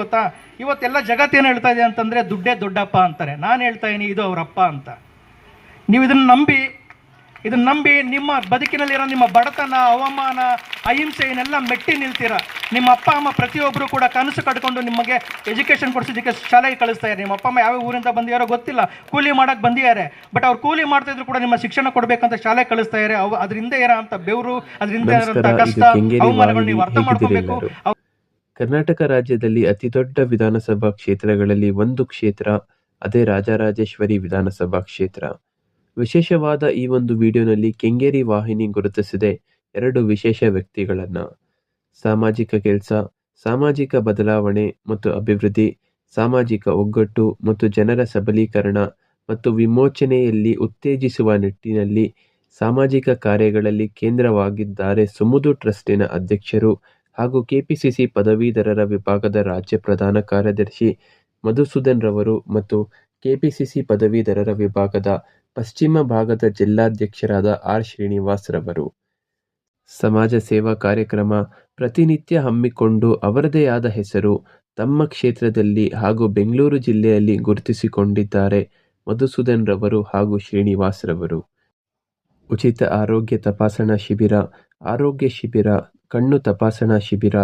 ಗೊತ್ತಾ? ಇವತ್ತೆಲ್ಲ ಜಗತ್ತೇನು ಹೇಳ್ತಾ ಇದೆ ಅಂತಂದರೆ ದುಡ್ಡೇ ದೊಡ್ಡಪ್ಪ ಅಂತಾರೆ. ನಾನು ಹೇಳ್ತಾ ಇದ್ದೀನಿ ಇದು ಅವರಪ್ಪ ಅಂತ. ನೀವು ಇದನ್ನು ನಂಬಿ ಇದನ್ನು ನಂಬಿ ನಿಮ್ಮ ಬದುಕಿನಲ್ಲಿರೋ ನಿಮ್ಮ ಬಡತನ ಅವಮಾನ ಅಹಿಂಸೆ ಇನ್ನೆಲ್ಲ ಮೆಟ್ಟಿ ನಿಲ್ತೀರ. ನಿಮ್ಮ ಅಪ್ಪ ಅಮ್ಮ ಪ್ರತಿಯೊಬ್ಬರು ಕೂಡ ಕನಸು ಕಟ್ಕೊಂಡು ನಿಮಗೆ ಎಜುಕೇಷನ್ ಕೊಡಿಸೋದಕ್ಕೆ ಶಾಲೆಗೆ ಕಳಿಸ್ತಾ ಇದ್ದಾರೆ. ನಿಮ್ಮ ಅಪ್ಪ ಅಮ್ಮ ಯಾವ ಊರಿಂದ ಬಂದಿಯಾರೋ ಗೊತ್ತಿಲ್ಲ. ಕೂಲಿ ಮಾಡೋಕ್ಕೆ ಬಂದಿದ್ದಾರೆ. ಬಟ್ ಅವ್ರು ಕೂಲಿ ಮಾಡ್ತಾ ಇದ್ರು ಕೂಡ ನಿಮ್ಮ ಶಿಕ್ಷಣ ಕೊಡಬೇಕಂತ ಶಾಲೆ ಕಳಿಸ್ತಾ ಇದ್ದಾರೆ. ಅವು ಅದರಿಂದ ಇರೋ ಅಂತ ಬೆವರು ಅದರಿಂದ ಇರೋಂಥ ನಮಸ್ಕಾರ, ಕಷ್ಟ ಅವಮಾನಗಳು ನೀವು ಅರ್ಥ. ಮಾಡ್ಕೋಬೇಕು. ಕರ್ನಾಟಕ ರಾಜ್ಯದಲ್ಲಿ ಅತಿ ದೊಡ್ಡ ವಿಧಾನಸಭಾ ಕ್ಷೇತ್ರಗಳಲ್ಲಿ ಒಂದು ಕ್ಷೇತ್ರ, ಅದೇ ರಾಜರಾಜೇಶ್ವರಿ ವಿಧಾನಸಭಾ ಕ್ಷೇತ್ರ. ವಿಶೇಷವಾದ ಈ ಒಂದು ವಿಡಿಯೋನಲ್ಲಿ ಕೆಂಗೇರಿ ವಾಹಿನಿ ಗುರುತಿಸಿದೆ ಎರಡು ವಿಶೇಷ ವ್ಯಕ್ತಿಗಳನ್ನು. ಸಾಮಾಜಿಕ ಕೆಲಸ, ಸಾಮಾಜಿಕ ಬದಲಾವಣೆ ಮತ್ತು ಅಭಿವೃದ್ಧಿ, ಸಾಮಾಜಿಕ ಒಗ್ಗಟ್ಟು ಮತ್ತು ಜನರ ಸಬಲೀಕರಣ ಮತ್ತು ವಿಮೋಚನೆಯಲ್ಲಿ ಉತ್ತೇಜಿಸುವ ನಿಟ್ಟಿನಲ್ಲಿ ಸಾಮಾಜಿಕ ಕಾರ್ಯಗಳಲ್ಲಿ ಕೇಂದ್ರವಾಗಿದ್ದಾರೆ ಸುಮುದು ಟ್ರಸ್ಟಿನ ಅಧ್ಯಕ್ಷರು ಹಾಗೂ ಕೆಪಿಸಿಸಿ ಪದವೀಧರರ ವಿಭಾಗದ ರಾಜ್ಯ ಪ್ರಧಾನ ಕಾರ್ಯದರ್ಶಿ ಮಧುಸೂದನ್ ರವರು ಮತ್ತು ಕೆಪಿಸಿಸಿ ಪದವೀಧರರ ವಿಭಾಗದ ಪಶ್ಚಿಮ ಭಾಗದ ಜಿಲ್ಲಾಧ್ಯಕ್ಷರಾದ ಆರ್ ಶ್ರೀನಿವಾಸ್ ರವರು. ಸಮಾಜ ಸೇವಾ ಕಾರ್ಯಕ್ರಮ ಪ್ರತಿನಿತ್ಯ ಹಮ್ಮಿಕೊಂಡು ಅವರದೇ ಆದ ಹೆಸರು ತಮ್ಮ ಕ್ಷೇತ್ರದಲ್ಲಿ ಹಾಗೂ ಬೆಂಗಳೂರು ಜಿಲ್ಲೆಯಲ್ಲಿ ಗುರುತಿಸಿಕೊಂಡಿದ್ದಾರೆ ಮಧುಸೂದನ್ ರವರು ಹಾಗೂ ಶ್ರೀನಿವಾಸ್ ರವರು. ಉಚಿತ ಆರೋಗ್ಯ ತಪಾಸಣಾ ಶಿಬಿರ, ಆರೋಗ್ಯ ಶಿಬಿರ ಕಣ್ಣು ತಪಾಸಣಾ ಶಿಬಿರ,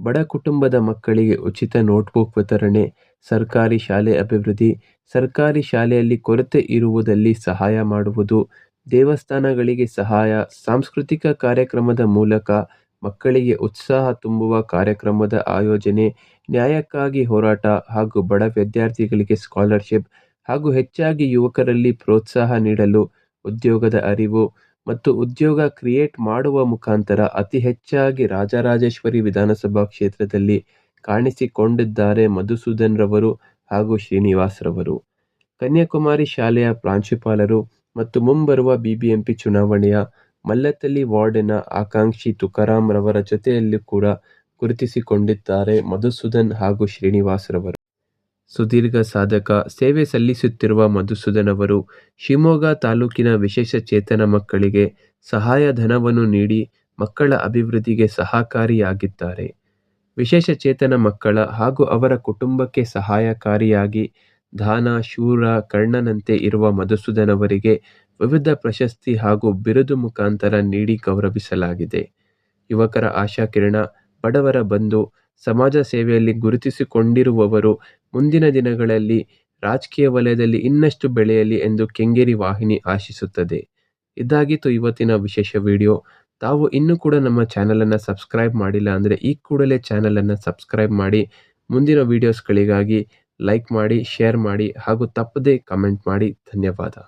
ಬಡ ಕುಟುಂಬದ ಮಕ್ಕಳಿಗೆ ಉಚಿತ ನೋಟ್ಬುಕ್ ವಿತರಣೆ, ಸರ್ಕಾರಿ ಶಾಲೆ ಅಭಿವೃದ್ಧಿ, ಸರ್ಕಾರಿ ಶಾಲೆಯಲ್ಲಿ ಕೊರತೆ ಇರುವುದಲ್ಲಿ ಸಹಾಯ ಮಾಡುವುದು, ದೇವಸ್ಥಾನಗಳಿಗೆ ಸಹಾಯ, ಸಾಂಸ್ಕೃತಿಕ ಕಾರ್ಯಕ್ರಮದ ಮೂಲಕ ಮಕ್ಕಳಿಗೆ ಉತ್ಸಾಹ ತುಂಬುವ ಕಾರ್ಯಕ್ರಮದ ಆಯೋಜನೆ, ನ್ಯಾಯಕ್ಕಾಗಿ ಹೋರಾಟ ಹಾಗೂ ಬಡ ವಿದ್ಯಾರ್ಥಿಗಳಿಗೆ ಸ್ಕಾಲರ್ಶಿಪ್ ಹಾಗೂ ಹೆಚ್ಚಾಗಿ ಯುವಕರಲ್ಲಿ ಪ್ರೋತ್ಸಾಹ ನೀಡಲು ಉದ್ಯೋಗದ ಅರಿವು ಮತ್ತು ಉದ್ಯೋಗ ಕ್ರಿಯೇಟ್ ಮಾಡುವ ಮುಖಾಂತರ ಅತಿ ಹೆಚ್ಚಾಗಿ ರಾಜರಾಜೇಶ್ವರಿ ವಿಧಾನಸಭಾ ಕ್ಷೇತ್ರದಲ್ಲಿ ಕಾಣಿಸಿಕೊಂಡಿದ್ದಾರೆ ಮಧುಸೂದನ್ ರವರು ಹಾಗೂ ಶ್ರೀನಿವಾಸ್ ರವರು. ಕನ್ಯಾಕುಮಾರಿ ಶಾಲೆಯ ಪ್ರಾಂಶುಪಾಲರು ಮತ್ತು ಮುಂಬರುವ ಬಿಬಿಎಂಪಿ ಚುನಾವಣೆಯ ಮಲ್ಲತಲ್ಲಿ ವಾರ್ಡಿನ ಆಕಾಂಕ್ಷಿ ತುಕಾರಾಂ ರವರ ಜೊತೆಯಲ್ಲೂ ಕೂಡ ಗುರುತಿಸಿಕೊಂಡಿದ್ದಾರೆ ಮಧುಸೂದನ್ ಹಾಗೂ ಶ್ರೀನಿವಾಸ್ ರವರು. ಸುದೀರ್ಘ ಸಾಧಕ ಸೇವೆ ಸಲ್ಲಿಸುತ್ತಿರುವ ಮಧುಸೂದನ್ ಅವರು ಶಿವಮೊಗ್ಗ ತಾಲೂಕಿನ ವಿಶೇಷ ಚೇತನ ಮಕ್ಕಳಿಗೆ ಸಹಾಯಧನವನ್ನು ನೀಡಿ ಮಕ್ಕಳ ಅಭಿವೃದ್ಧಿಗೆ ಸಹಕಾರಿಯಾಗಿದ್ದಾರೆ. ವಿಶೇಷ ಚೇತನ ಮಕ್ಕಳ ಹಾಗೂ ಅವರ ಕುಟುಂಬಕ್ಕೆ ಸಹಾಯಕಾರಿಯಾಗಿ ದಾನ, ಶೂರ, ಕರ್ಣನಂತೆ ಇರುವ ಮಧುಸೂದನ್ ಅವರಿಗೆ ವಿವಿಧ ಪ್ರಶಸ್ತಿ ಹಾಗೂ ಬಿರುದು ಮುಖಾಂತರ ನೀಡಿ ಗೌರವಿಸಲಾಗಿದೆ. ಯುವಕರ ಆಶಾಕಿರಣ, ಬಡವರ ಬಂಧು, ಸಮಾಜ ಸೇವೆಯಲ್ಲಿ ಗುರುತಿಸಿಕೊಂಡಿರುವವರು ಮುಂದಿನ ದಿನಗಳಲ್ಲಿ ರಾಜಕೀಯ ವಲಯದಲ್ಲಿ ಇನ್ನಷ್ಟು ಬೆಳೆಯಲಿ ಎಂದು ಕೆಂಗೇರಿ ವಾಹಿನಿ ಆಶಿಸುತ್ತದೆ. ಇದಾಗಿತ್ತು ಇವತ್ತಿನ ವಿಶೇಷ ವಿಡಿಯೋ. ತಾವು ಇನ್ನೂ ಕೂಡ ನಮ್ಮ ಚಾನಲನ್ನು ಸಬ್ಸ್ಕ್ರೈಬ್ ಮಾಡಿಲ್ಲ ಅಂದರೆ ಈ ಕೂಡಲೇ ಚಾನಲನ್ನು ಸಬ್ಸ್ಕ್ರೈಬ್ ಮಾಡಿ, ಮುಂದಿನ ವೀಡಿಯೋಸ್ಗಳಿಗಾಗಿ ಲೈಕ್ ಮಾಡಿ, ಶೇರ್ ಮಾಡಿ ಹಾಗೂ ತಪ್ಪದೇ ಕಮೆಂಟ್ ಮಾಡಿ. ಧನ್ಯವಾದ.